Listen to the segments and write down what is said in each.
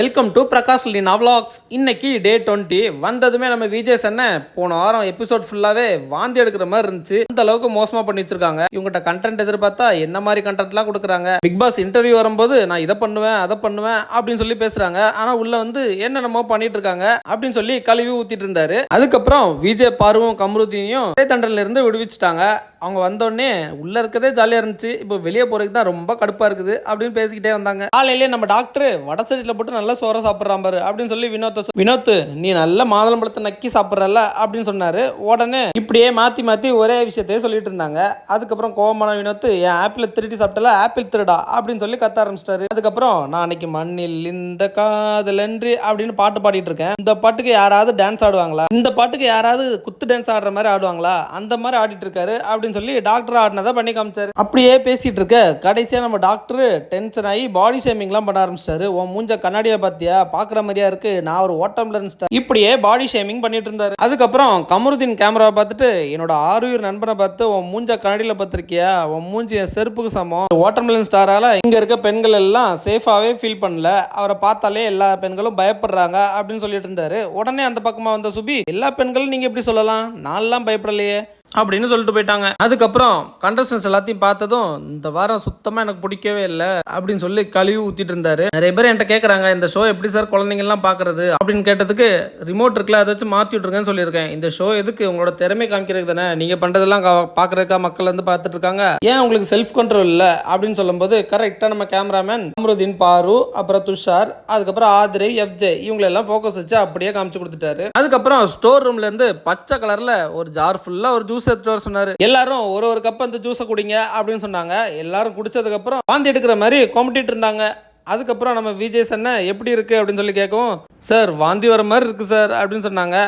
Welcome to Prakash Leena vlogs. இன்னைக்கு day twenty வந்ததுமே நம்ம விஜய் சென்னை போன வாரம் எபிசோட் ஃபுல்லாகவே வாந்தி எடுக்கிற மாதிரி இருந்துச்சு. அந்த அளவுக்கு மோசமாக பண்ணி வச்சிருக்காங்க. இவங்ககிட்ட கண்டென்ட் எதிர்பார்த்தா என்ன மாதிரி கண்டென்ட்லாம் கொடுக்குறாங்க? பிக் பாஸ் இன்டர்வியூ வரும்போது நான் இதை பண்ணுவேன் அதை பண்ணுவேன் அப்படின்னு சொல்லி பேசுறாங்க. ஆனால் உள்ள வந்து என்னென்னமோ பண்ணிட்டு இருக்காங்க அப்படின்னு சொல்லி கழுவி ஊத்திட்டு இருந்தாரு. அதுக்கப்புறம் விஜய் பார்வும் கமருதீனையும் தண்டன்ல இருந்து விடுவிச்சிட்டாங்க. அவங்க வந்தோடனே உள்ள இருக்கதே ஜாலியா இருந்துச்சு. இப்போ வெளியே போறதுக்கு தான் ரொம்ப கடுப்பா இருக்குது அப்படின்னு பேசிக்கிட்டே வந்தாங்க. காலையிலேயே நம்ம டாக்டர் வடசடியில் போட்டு நல்லா சோற சாப்பிட்றான் பாரு அப்படின்னு சொல்லி வினோத் வினோத் நீ நல்ல மாதுளம்பழத்தை நக்கி சாப்பிட்றல அப்படின்னு சொன்னாரு. உடனே இப்படியே மாத்தி மாத்தி ஒரே விஷயத்தையே சொல்லிட்டு இருந்தாங்க. அதுக்கப்புறம் கோபமான வினோத் என் ஆப்பிள் திருடி சாப்பிட்டல ஆப்பிள் திருடா அப்படின்னு சொல்லி கத்த ஆரம்பிச்சிட்டாரு. அதுக்கப்புறம் நான் அன்னைக்கு மண்ணில் இந்த காதலன்றி அப்படின்னு பாட்டு பாடிட்டு இருக்கேன். இந்த பாட்டுக்கு யாராவது டான்ஸ் ஆடுவாங்களா? இந்த பாட்டுக்கு யாராவது குத்து டான்ஸ் ஆடுற மாதிரி ஆடுவாங்களா? அந்த மாதிரி ஆடிட்டு இருக்காரு அப்படின்னு சொல்லி டாக்டர் ஆடினதை பண்ணி காமிச்சாரு. அப்படியே பேசிட்டு இருக்க கடைசியா நம்ம டாக்டர் டென்ஷன் ஆகி பாடி ஷேமிங்லாம் பண்ண ஆரம்பிச்சிட்டாரு. உன் மூஞ்ச கண்ணாடியை பார்த்தியா பாக்குற மாதிரியா இருக்கு. நான் ஒரு ஓட்டம்ல இருந்துட்டேன். இப்படியே பாடி ஷேமிங் பண்ணிட்டு இருந்தாரு. அதுக்கப்புறம் கமருதீன் கேமரா பார்த்துட்டு என்னோட ஆறுயிர் நண்பனை பார்த்து உன் மூஞ்ச கண்ணாடியில பார்த்துருக்கியா? உன் மூஞ்சி என் செருப்புக்கு சமம். வாட்டர்மெலன் ஸ்டாரால இங்க இருக்க பெண்கள் எல்லாம் சேஃபாவே ஃபீல் பண்ணல. அவரை பார்த்தாலே எல்லா பெண்களும் பயப்படுறாங்க அப்படின்னு சொல்லிட்டு இருந்தாரு. உடனே அந்த பக்கமா வந்த சுபி எல்லா பெண்களும் நீங்க எப்படி சொல்லலாம்? நான்லாம் பயப்படலையே. அப்படின்னு சொல்லிட்டு போயிட்டாங்க. அதுக்கப்புறம் கண்டஸ்டன்ஸ் எல்லாத்தையும் பார்த்ததும் இந்த வாரம் சுத்தமாக எனக்கு பிடிக்கவே இல்லை அப்படின்னு சொல்லி கழுவி ஊத்திட்டு இருந்தாரு. நிறைய பேர் என்கிட்ட கேட்குறாங்க இந்த ஷோ எப்படி சார் குழந்தைங்கலாம் பார்க்குறது அப்படின்னு கேட்டதுக்கு ரிமோட் இருக்குல்ல அதை வச்சு மாற்றி விட்ருக்கேன்னு சொல்லியிருக்கேன். இந்த ஷோ எதுக்கு? உங்களோட திறமை காமிக்கிறது தானே? நீங்க பண்ணுறதெல்லாம் கா- பாக்குறதுக்கா மக்கள் வந்து பார்த்துட்டு இருக்காங்க. ஏன் உங்களுக்கு செல்ஃப் கண்ட்ரோல் இல்லை? அப்படின்னு சொல்லும்போது கரெக்டாக நம்ம கேமராமேன் அம்ருதீன் பாரு அப்புறம் துஷார் அதுக்கப்புறம் ஆதிரை எஃப்ஜே இவங்களெல்லாம் ஃபோக்கஸ் வச்சு அப்படியே காமிச்சு கொடுத்துட்டாரு. அதுக்கப்புறம் ஸ்டோர் ரூம்ல இருந்து பச்சை கலர்ல ஒரு ஜார் ஃபுல்லா ஒரு ஜூஸ் எடுத்துட்டு வர சொன்னாரு. எல்லாரும் ஒரு ஒரு கப் அந்த ஜூஸை குடிங்க அப்படின்னு சொன்னாங்க. எல்லாரும் குடிச்சதுக்கு அப்புறம் வாந்தி எடுக்கிற மாதிரி கொமட்டிட்டு இருந்தாங்க. அதுக்கப்புறம் நம்ம விஜய் சன்ன எப்படி இருக்கு அப்படின்னு சொல்லி கேட்கவும் சார் வாந்தி வர மாதிரி இருக்கு சார் அப்படின்னு சொன்னாங்க.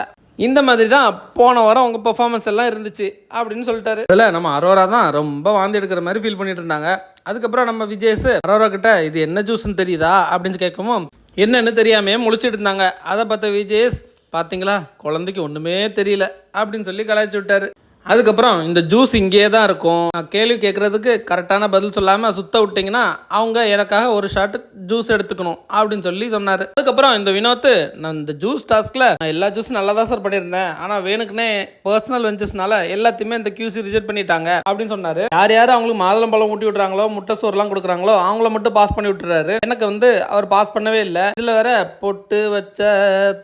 இந்த மாதிரி தான் போன வாரம் உங்கள் பெர்ஃபார்மன்ஸ் எல்லாம் இருந்துச்சு அப்படின்னு சொல்லிட்டாரு. இதில் நம்ம அரோரா தான் ரொம்ப வாந்தி எடுக்கிற மாதிரி ஃபீல் பண்ணிட்டு இருந்தாங்க. அதுக்கப்புறம் நம்ம விஜய்ஸ் அரோரா கிட்ட இது என்ன ஜூஸ்ன்னு தெரியுதா? அப்படின்னு கேட்கவும் என்னன்னு தெரியாமே முழிச்சிட்டு இருந்தாங்க. அதை பார்த்த விஜேஸ் பார்த்தீங்களா குழந்தைக்கு ஒன்றுமே தெரியல அப்படின்னு சொல்லி கலாய்ச்சி விட்டாரு. அதுக்கப்புறம் இந்த ஜூஸ் இங்கேயே தான் இருக்கும். நான் கேள்வி கேட்குறதுக்கு கரெக்டான பதில் சொல்லாமல் சுத்த விட்டிங்கன்னா அவங்க எனக்காக ஒரு ஷாட்டு ஜூஸ் எடுத்துக்கணும் அப்படின்னு சொல்லி சொன்னார். அதுக்கப்புறம் இந்த வினோத் நான் இந்த ஜூஸ் டாஸ்கில் நான் எல்லா ஜூஸும் நல்லா தான் சார் பண்ணியிருந்தேன். ஆனால் வேணுக்குனே பர்சனல் வெஞ்சஸ்னால எல்லாத்தையுமே இந்த கியூசி ரிஜெக்ட் பண்ணிட்டாங்க அப்படின்னு சொன்னார். யார் யார் அவங்களுக்கு மாதுளம்பழம் ஊட்டி விட்றாங்களோ முட்டை சோறுலாம் கொடுக்குறாங்களோ அவங்கள மட்டும் பாஸ் பண்ணி விட்டுறாரு. எனக்கு வந்து அவர் பாஸ் பண்ணவே இல்லை. இதில் வேற பொட்டு வச்ச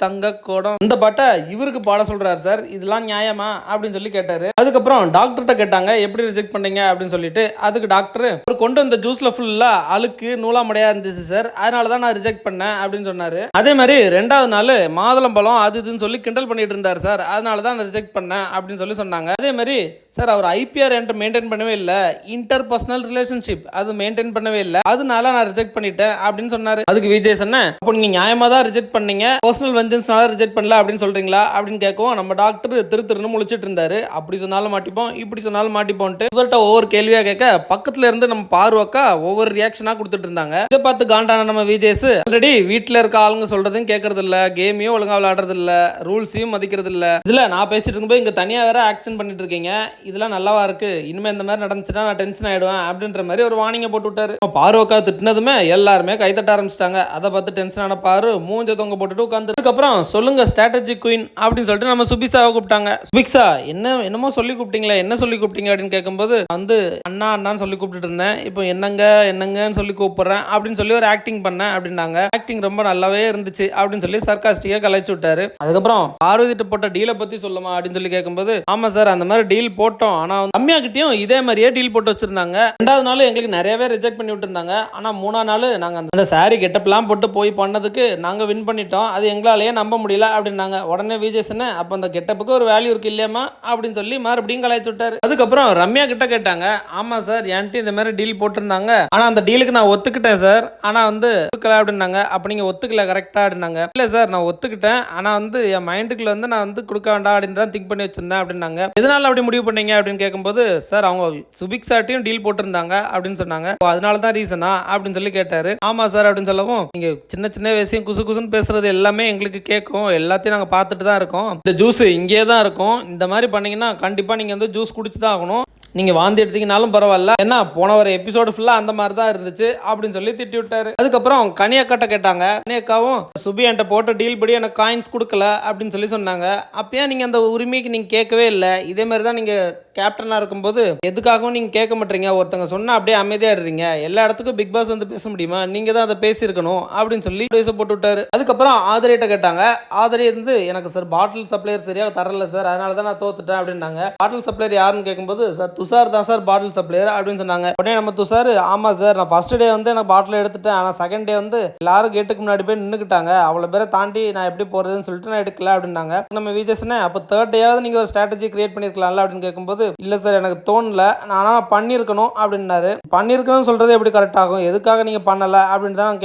தங்க குடம். இந்த பாட்டை இவருக்கு பாட சொல்கிறார் சார் இதெல்லாம் நியாயமா? அப்படின்னு சொல்லி கேட்டார். அதுக்கப்புறம் டாக்டர்கிட்ட கேட்டாங்க எப்படி ரிஜெக்ட் பண்ணீங்க? அப்படின்னு சொல்லிட்டு அதுக்கு டாக்டர் ஒரு கொண்டு வந்த ஜூஸ்ல ஃபுல்லா அழுக்கு நூலாமடையா இருந்துச்சு சார் அதனால தான் நான் ரிஜெக்ட் பண்ணேன் அப்படின்னு சொன்னாரு. அதே மாதிரி ரெண்டாவது நாள் மாதுளம்பழம் அது இதுன்னு சொல்லி கிண்டல் பண்ணிட்டு இருந்தார் சார் அதனால தான் நான் ரிஜெக்ட் பண்ணேன் அப்படின்னு சொல்லி சொன்னாங்க. அதே மாதிரி சார் அவர் ஐபிஆர் என்கிட்ட மெயின்டைன் பண்ணவே இல்லை. இன்டர் பர்சனல் ரிலேஷன்ஷிப் அது மெயின்டைன் பண்ணவே இல்லை. அதனால நான் ரிஜெக்ட் பண்ணிட்டேன் அப்படின்னு சொன்னாரு. அதுக்கு விஜய் சொன்னேன் அப்போ நீங்க நியாயமா தான் ரிஜெக்ட் பண்ணீங்க? பர்சனல் வெஞ்சன்ஸ்னால ரிஜெக்ட் பண்ணல அப்படின்னு சொல்றீங்களா? அப்படின்னு கேட்கவும் நம்ம டாக்டர் திரு திருன்னு முழிச்சிட்டு இருந்தாரு. அப்படி சொன்னாலும் மாட்டிப்போம் இப்படி சொன்னாலும் மாட்டிப்போன்ட்டு இவர்கிட்ட ஒவ்வொரு கேள்வியா கேட்க பக்கத்துல இருந்து நம்ம பார்வக்கா ஒவ்வொரு ரியாக்ஷனா கொடுத்துட்டு இருந்தாங்க. இதை பார்த்து காண்டான நம்ம விஜேஸ் ஆல்ரெடி வீட்ல இருக்க ஆளுங்க சொல்றதும் கேட்கறது இல்ல கேமையும் ஒழுங்கா விளையாடுறது இல்ல ரூல்ஸையும் மதிக்கிறது இல்ல இதுல நான் பேசிட்டு இருக்கும்போது இங்க தனியா வேற ஆக்ஷன் பண்ணிட்டு இருக்கீங்க. இதெல்லாம் நல்லாவா இருக்கு? இனிமே இந்த மாதிரி நடந்துச்சுன்னா நான் டென்ஷன் ஆயிடுவேன் அப்படின்ற மாதிரி ஒரு வார்னிங்க போட்டு விட்டாரு. பார்வக்கா திட்டினதுமே எல்லாருமே கைத்தட்ட ஆரம்பிச்சிட்டாங்க. அதை பார்த்து டென்ஷன் ஆன பாரு மூஞ்ச தொங்க போட்டுட்டு உட்காந்து அதுக்கப்புறம் சொல்லுங்க ஸ்ட்ராட்டஜி குயின் அப்படின்னு சொல்லிட்டு நம்ம சுபிக்ஸாவை கூப்பிட்டாங்க. சுபிக்ஷா என்ன என்னமோ சொல்லி கூப்பிட்டீங்களே என்ன சொல்லி கூப்பிட்டீங்க அப்படின்னு கேட்கும்போது வந்து அண்ணா அண்ணான்னு சொல்லி கூப்பிட்டுட்டு இருந்தேன். இப்போ என்னங்க என்னங்கன்னு சொல்லி கூப்பிடுறேன் அப்படின்னு சொல்லி ஒரு ஆக்டிங் பண்ணேன் அப்படின்னாங்க. ஆக்டிங் ரொம்ப நல்லாவே இருந்துச்சு அப்படின்னு சொல்லி சர்க்காஸ்டிக்கா கலைச்சு விட்டாரு. அதுக்கப்புறம் பார்வதிட்ட போட்ட டீலை பத்தி சொல்லுமா? அப்படின்னு சொல்லி கேட்கும்போது ஆமா சார் அந்த மாதிரி டீல் போட்டோம். ஆனா அம்மியா கிட்டயும் இதே மாதிரியே டீல் போட்டு வச்சிருந்தாங்க. ரெண்டாவது நாள் எங்களுக்கு நிறையவே ரிஜெக்ட் பண்ணி விட்டுருந்தாங்க. ஆனா மூணாவது நாள் நாங்க அந்த- அந்த சாரி கெட்டப்லாம் போட்டு போய் பண்ணதுக்கு நாங்க வின் பண்ணிட்டோம். அது எங்களாலேயே நம்ப முடியல அப்படின்னாங்க. உடனே விஜய் சொன்ன அப்ப அந்த கெட்டப்புக்கு ஒரு வேல்யூ இருக்கு இல்லையாமா அப்படின்னு சொல்லி மறுபடியும் கலாய்த்து விட்டாரு. அதுக்கப்புறம் ரம்யா கிட்ட கேட்டாங்க ஆமா சார் என்கிட்ட இந்த மாதிரி டீல் போட்டிருந்தாங்க. ஆனா அந்த டீலுக்கு நான் ஒத்துக்கிட்டேன் சார் ஆனா வந்து ஒத்துக்கல அப்படின்னாங்க. அப்ப நீங்க ஒத்துக்கல கரெக்டா அப்படின்னாங்க. இல்ல சார் நான் ஒத்துக்கிட்டேன். ஆனா வந்து என் மைண்டுக்குள்ள வந்து நான் வந்து கொடுக்க வேண்டாம் அப்படின்னு தான் திங்க் பண்ணி வச்சிருந்தேன். அப்படின்னாங்க. எதனால அப்படி முடிவு பண்ணீங்க? அப்படின்னு கேட்கும்போது சார் அவங்க சுபிக் சார்ட்டையும் டீல் போட்டிருந்தாங்க. அப்படின்னு சொன்னாங்க. அதனால தான் ரீசனா அப்படின்னு சொல்லி கேட்டாரு. ஆமா சார் அப்படின்னு சொல்லவும் நீங்க சின்ன சின்ன விஷயம் குசு குசுன்னு பேசுறது எல்லாமே எங்களுக்கு கேட்கும். எல்லாத்தையும் நாங்க பார்த்துட்டு தான் இருக்கோம். இந்த ஜூஸ் இங்கே தான் இருக்கும். இந்த மாதிரி பண்ணீங்கன்னா கண்டிப்பாக நீங்கள் வந்து ஜூஸ் குடிச்சு தான் ஆகணும். நீங்கள் வாந்தி எடுத்தீங்கனாலும் பரவாயில்ல. ஏன்னா போன ஒரு எபிசோடு ஃபுல்லாக அந்த மாதிரி தான் இருந்துச்சு அப்படின்னு சொல்லி திட்டி விட்டாரு. அதுக்கப்புறம் கனியக்காட்ட கேட்டாங்க. கனியக்காவும் சுபி என்கிட்ட போட்ட டீல் படி எனக்கு காயின்ஸ் கொடுக்கல அப்படின்னு சொல்லி சொன்னாங்க. அப்பயே நீங்கள் அந்த உரிமைக்கு நீங்கள் கேட்கவே இல்லை? இதே மாதிரி தான் நீங்கள் கேப்டனாக இருக்கும்போது எதுக்காகவும் நீங்கள் கேட்க மாட்டீங்க? ஒருத்தங்க சொன்னால் அப்படியே அமைதியாக இருறீங்க எல்லா இடத்துக்கும் பிக் பாஸ் வந்து பேச முடியுமா? நீங்கள் தான் அதை பேசியிருக்கணும் அப்படின்னு சொல்லி பேச போட்டு விட்டாரு. அதுக்கப்புறம் ஆதரிட்ட கேட்டாங்க. ஆதரி இருந்து எனக்கு சார் பாட்டில் சப்ளையர் சரியாக தரல சார் அதனால தான் நான் தோத்துட்டேன் அப்படின்னாங்க. பாட்டில் சப்ளையர் யாருன்னு கேட்கும்போது சார் துஷார் தான் சார் பாட்டில் சப்ளையர் அப்படின்னு சொன்னாங்க. உடனே நம்ம துஷார் ஆமாம் சார் நான் ஃபர்ஸ்ட் டே வந்து எனக்கு பாட்டில் எடுத்துட்டேன். ஆனால் செகண்ட் டே வந்து எல்லாரும் கேட்டுக்கு முன்னாடி போய் நின்றுக்கிட்டாங்க அவ்வளோ பேரை தாண்டி நான் எப்படி போகிறதுன்னு சொல்லிட்டு நான் எடுக்கல அப்படின்னாங்க. நம்ம விஜயசனே அப்போ தேர்ட் டேயாவது நீங்கள் ஒரு ஸ்ட்ராட்டஜி கிரியேட் பண்ணியிருக்கலாம்ல அப்படின்னு கேட்கும்போது இல்லை சார் எனக்கு தோணல. நான் ஆனால் பண்ணியிருக்கணும் அப்படின்னாரு. பண்ணியிருக்கணும்னு சொல்கிறது எப்படி கரெக்டாகும் எதுக்காக நீங்கள் பண்ணலை? அப்படின்னு தான் நான்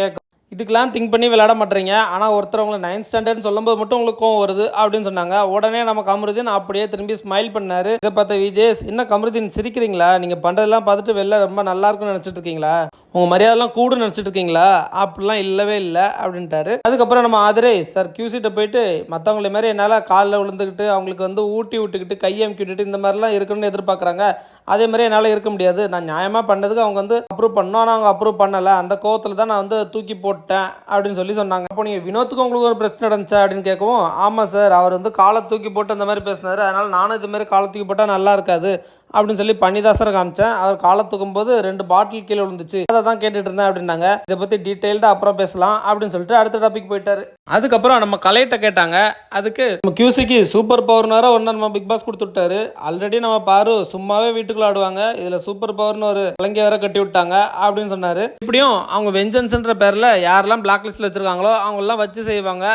இதுக்கெலாம் திங்க் பண்ணி விளையாட மாட்டீங்க ஆனால் ஒருத்தர் உங்களை நைன்த் ஸ்டாண்டர்ட்னு சொல்லும்போது மட்டும் உங்களுக்கு கோவம் வருது அப்படின்னு சொன்னாங்க. உடனே நம்ம கமருதீன் அப்படியே திரும்பி ஸ்மைல் பண்ணார். இதை பார்த்த விஜேஸ் என்ன கமருதீன் சிரிக்கிறீங்களா? நீங்கள் பண்ணுறதெல்லாம் பார்த்துட்டு வெளில ரொம்ப நல்லா இருக்கும்னு நினச்சிட்டு இருக்கீங்களா? உங்கள் மரியாதைலாம் கூடு நினச்சிட்டு இருக்கீங்களா அப்படிலாம் இல்லவே இல்லை அப்படின்ட்டாரு. அதுக்கப்புறம் நம்ம ஆதரே சார் கியூசிட்ட போயிட்டு மற்றவங்கள மாதிரி என்னால் காலில் விழுந்துக்கிட்டு அவங்களுக்கு வந்து ஊட்டி விட்டுக்கிட்டு கையை அமுக்கி விட்டுட்டு இந்த மாதிரிலாம் இருக்கணும்னு எதிர்பார்க்குறாங்க. அதே மாதிரி என்னால் இருக்க முடியாது. நான் நியாயமாக பண்ணதுக்கு அவங்க வந்து அப்ரூவ் பண்ணோம். ஆனால் அவங்க அப்ரூவ் பண்ணலை. அந்த கோவத்தில் தான் நான் வந்து தூக்கி போட்டேன் அப்படின்னு சொல்லி சொன்னாங்க. அப்போ நீங்கள் வினோத்துக்கு உங்களுக்கு ஒரு பிரச்சனை நடந்துச்சா அப்படின்னு கேட்கவும் ஆமாம் சார் அவர் வந்து காலை தூக்கி போட்டு அந்த மாதிரி பேசினார். அதனால் நானும் இதுமாரி காலை தூக்கி போட்டால் நல்லா இருக்காது அப்படின்னு சொல்லி பண்ணிதாசரை காமிச்சேன். அவர் காலை தூக்கும் போது ரெண்டு பாட்டில் கீழே விழுந்துச்சு. அதை தான் கேட்டுட்டு இருந்தேன் அப்படின்னாங்க. இதை பற்றி டீட்டெயில்டாக அப்புறம் பேசலாம் அப்படின்னு சொல்லிட்டு அடுத்த டாபிக் போயிட்டாரு. அதுக்கப்புறம் நம்ம கலையிட்ட கேட்டாங்க. அதுக்கு நம்ம கியூசிக்கு சூப்பர் பவர்னார ஒன்று நம்ம பிக் பாஸ் கொடுத்து விட்டாரு ஆல்ரெடி நம்ம பாரு சும்மாவே வீட்டுக்குள்ள ஆடுவாங்க. இதில் சூப்பர் பவர்னு ஒரு இலங்கை வேற கட்டி விட்டாங்க அப்படின்னு சொன்னாரு. இப்படியும் அவங்க வெஞ்சன்ஸ்ன்ற பேரில் யாரெல்லாம் பிளாக் லிஸ்ட்டில் வச்சிருக்காங்களோ அவங்கெல்லாம் வச்சு செய்வாங்க.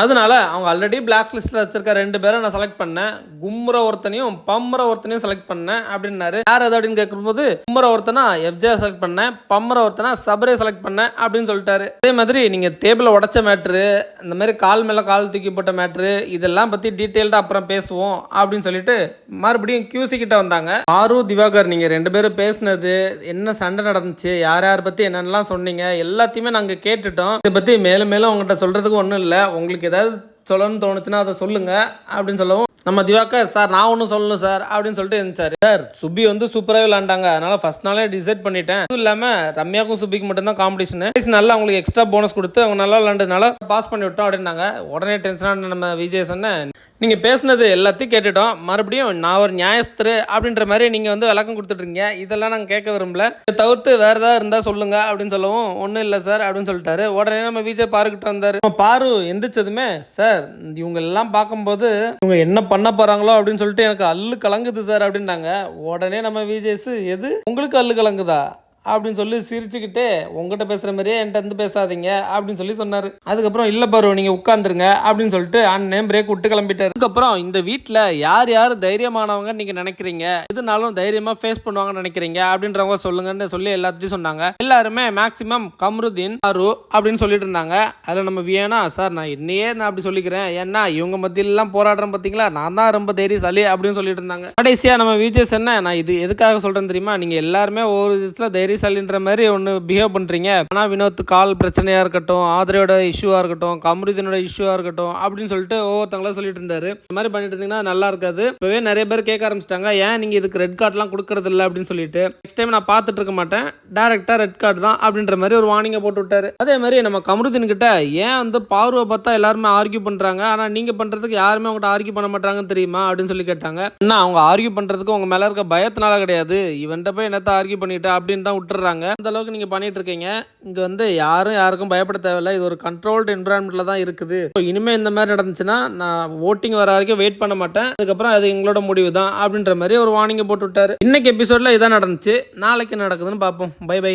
அதனால அவங்க ஆல்ரெடி பிளாக் லிஸ்ட்டில் வச்சிருக்க ரெண்டு பேரை நான் செலக்ட் பண்ணேன். கும்முற ஒருத்தனையும் பம்முற ஒருத்தனையும் செலக்ட் பண்ணேன் அப்படின்னாரு. யார் அது அப்படின்னு கேட்கும்போது கும்முற ஒருத்தனா எஃப்ஜே செலக்ட் பண்ணேன் பம்முற ஒருத்தனா சபரே செலக்ட் பண்ணேன் அப்படின்னு சொல்லிட்டாரு. அதே மாதிரி நீங்கள் டேபிளை உடச்ச மேட்ரு இந்த மாதிரி கால் மேலே கால் தூக்கி போட்ட மேட்ரு இதெல்லாம் பற்றி டீட்டெயில்டாக அப்புறம் பேசுவோம் அப்படின்னு சொல்லிட்டு மறுபடியும் கியூசி கிட்ட வந்தாங்க. ஆரு திவாகர் நீங்கள் ரெண்டு பேரும் பேசுனது என்ன சண்டை நடந்துச்சு யார் யார் பற்றி என்னென்னலாம் சொன்னீங்க எல்லாத்தையுமே நாங்கள் கேட்டுட்டோம். இதை பற்றி மேலும் மேலும் உங்கள்கிட்ட சொல்கிறதுக்கு ஒன்றும் இல்லை. உங்களுக்கு ஏதாவது சொல்லணும்னு தோணுச்சுன்னா அதை சொல்லுங்க அப்படின்னு சொல்லவும் நம்ம திவாகர் சார் நான் ஒன்றும் சொல்லணும் சார் அப்படின்னு சொல்லிட்டு இருந்துச்சாரு சார் சுபி வந்து சூப்பராகவே விளாண்டாங்க அதனால ஃபஸ்ட் நாளே டிசைட் பண்ணிட்டேன். அதுவும் இல்லாமல் ரம்யாக்கும் சுபிக்கு மட்டும்தான் காம்படிஷன் நல்லா அவங்களுக்கு எக்ஸ்ட்ரா போனஸ் கொடுத்து அவங்க நல்லா விளாண்டதுனால பாஸ் பண்ணி விட்டோம் அப்படின்னாங்க. உடனே டென்ஷனான நம்ம விஜய் சொன்னேன் நீங்கள் பேசுனது எல்லாத்தையும் கேட்டுட்டோம். மறுபடியும் நான் ஒரு நியாயஸ்தர் அப்படின்ற மாதிரி நீங்கள் வந்து விளக்கம் கொடுத்துட்ருங்க இதெல்லாம் நாங்கள் கேட்க விரும்பல. இதை தவிர்த்து வேறு ஏதாவது இருந்தால் சொல்லுங்க அப்படின்னு சொல்லவும் ஒன்றும் இல்லை சார் அப்படின்னு சொல்லிட்டாரு. உடனே நம்ம விஜய் பாருக்கிட்ட வந்தார். பாரு எந்திரிச்சதுமே சார் இவங்க எல்லாம் பார்க்கும்போது இவங்க என்ன பண்ண போகிறாங்களோ அப்படின்னு சொல்லிட்டு எனக்கு அல்லு கலங்குது சார் அப்படின்னாங்க. உடனே நம்ம விஜய்ஸ் எது? உங்களுக்கு அல்லு கலங்குதா? அப்படின்னு சொல்லி சிரிச்சுக்கிட்டு உங்ககிட்ட பேசுகிற மாதிரியே என்கிட்ட வந்து பேசாதீங்க அப்படின்னு சொல்லி சொன்னார். அதுக்கப்புறம் இல்லை பாரு நீங்கள் உட்காந்துருங்க அப்படின்னு சொல்லிட்டு அண்ணன் பிரேக் விட்டு கிளம்பிட்டார். அதுக்கப்புறம் இந்த வீட்டில் யார் யார் தைரியமானவங்க நீங்கள் நினைக்கிறீங்க? எதுனாலும் தைரியமாக ஃபேஸ் பண்ணுவாங்கன்னு நினைக்கிறீங்க? அப்படின்றவங்க சொல்லுங்கன்னு சொல்லி எல்லாத்தையும் சொன்னாங்க. எல்லாருமே மேக்ஸிமம் கம்ருதீன் ஆரு அப்படின்னு சொல்லிட்டு இருந்தாங்க. அதில் நம்ம வியனா சார் நான் என்னையே நான் அப்படி சொல்லிக்கிறேன். ஏன்னா இவங்க மத்தியிலலாம் போராடுறேன் பார்த்தீங்களா நான் தான் ரொம்ப தைரியசாலி அப்படின்னு சொல்லிட்டு இருந்தாங்க. கடைசியாக நம்ம விஜய் என்ன நான் இது எதுக்காக சொல்கிறேன் தெரியுமா? நீங்கள் எல்லாருமே ஒவ்வொரு விதத்தில் தைரியசாலின்ற மாதிரி ஒன்று பிஹேவ் பண்ணுறீங்க ஆனால் வினோத் கால் பிரச்சனையாக இருக்கட்டும் ஆதரையோட இஷ்யூவாக இருக்கட்டும் கமருதீனோட இஷ்யூவாக இருக்கட்டும் அப்படின்னு சொல்லிட்டு ஒவ்வொருத்தங்களும் சொல்லிட்டு இருந்தாரு. இந்த மாதிரி பண்ணிட்டு இருந்தீங்கன்னா நல்லா இருக்காது. இப்போவே நிறைய பேர் கேட்க ஆரம்பிச்சிட்டாங்க ஏன் நீங்கள் இதுக்கு ரெட் கார்ட்லாம் கொடுக்கறது இல்லை? அப்படின்னு சொல்லிட்டு. நெக்ஸ்ட் டைம் நான் பார்த்துட்டு இருக்க மாட்டேன். டேரெக்டாக ரெட் கார்டு தான் அப்படின்ற மாதிரி ஒரு வார்னிங்கை போட்டு விட்டாரு. அதே மாதிரி நம்ம கமருதீன் கிட்ட ஏன் வந்து பார்வை பார்த்தா எல்லாருமே ஆர்கியூ பண்ணுறாங்க ஆனால் நீங்கள் பண்ணுறதுக்கு யாருமே அவங்ககிட்ட ஆர்கியூ பண்ண மாட்டாங்கன்னு தெரியுமா? அப்படின்னு சொல்லி கேட்டாங்க. என்ன அவங்க ஆர்கியூ பண்ணுறதுக்கு உங்கள் மேலே இருக்க பயத்தினால கிடையாது. இவன்ட்ட போய் என்னத்த ஆர்கியூ பண்ணிட்டேன் அப்படின்னு தான் விட்டுறாங்க. அந்த அளவுக்கு நீங்கள் பண்ணிட்டு இருக்கீங்க. இங்கே வந்து யாரும் யாருக்கும் பயப்பட தேவையில்ல. இது ஒரு கண்ட்ரோல்டு என்விரான்மெண்ட்டில் தான் இருக்குது. ஸோ இனிமேல் இந்த மாதிரி நடந்துச்சுன்னா நான் ஓட்டிங் வர வரைக்கும் வெயிட் பண்ண மாட்டேன். அதுக்கப்புறம் அது எங்களோட முடிவு தான் அப்படின்ற மாதிரி ஒரு வார்னிங்கை போட்டு விட்டாரு. இன்னைக்கு எபிசோடில் இதான் நடந்துச்சு. நாளைக்கு நடக்குதுன்னு பார்ப்போம். By by